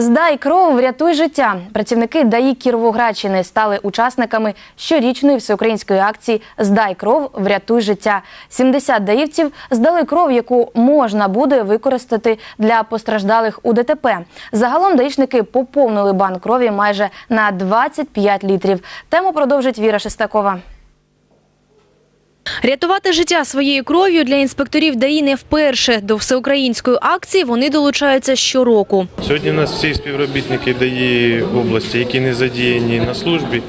Здай кров, врятуй життя. Працівники ДАІ Кіровоградщини стали учасниками щорічної всеукраїнської акції Здай кров, врятуй життя. 70 даївців здали кров, яку можна буде використати для постраждалих у ДТП. Загалом даїшники поповнили банк крові майже на 25 літрів. Тему продовжить Віра Шестакова. Рятувати життя своєю кров'ю для інспекторів ДАІ не вперше. До всеукраїнської акції вони долучаються щороку. Сьогодні у нас всі співробітники ДАІ області, які не задіяні на службі,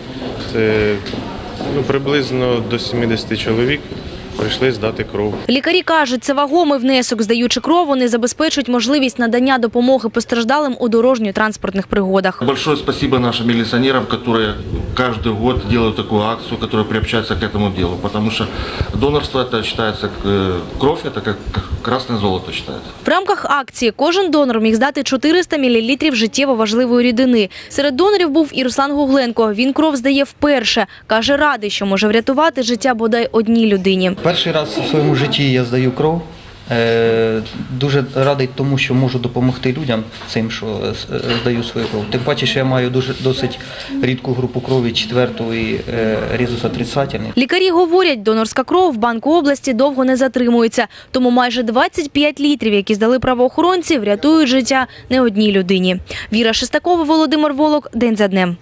це ну, приблизно до 70 чоловік прийшли здати кров. Лікарі кажуть, це вагомий внесок. Здаючи кров, вони забезпечують можливість надання допомоги постраждалим у дорожньо-транспортних пригодах. Большое спасибо нашим милиционерам, которые каждый год делают такую акцию, которая приобщается к этому делу. Потому что донорство это считается, как, э, кровь это как как красное золото считается. В рамках акції кожен донор міг здати 400 мл життєво важливої рідини. Серед донорів був і Руслан Гугленко. Він кров здає вперше. Каже, радий, що може врятувати життя бодай одній людині. Перший раз у своєму житті я здаю кров. Е, Дуже радий тому, що можу допомогти людям цим, що е, здаю свою кров. Тим паче, що я маю дуже досить рідку групу крові, четверту і е, різус отрицательний. Лікарі говорять, донорська кров в банку області довго не затримується. Тому майже 25 літрів, які здали правоохоронці, врятують життя не одній людині. Віра Шестакова, Володимир Волок. День за днем.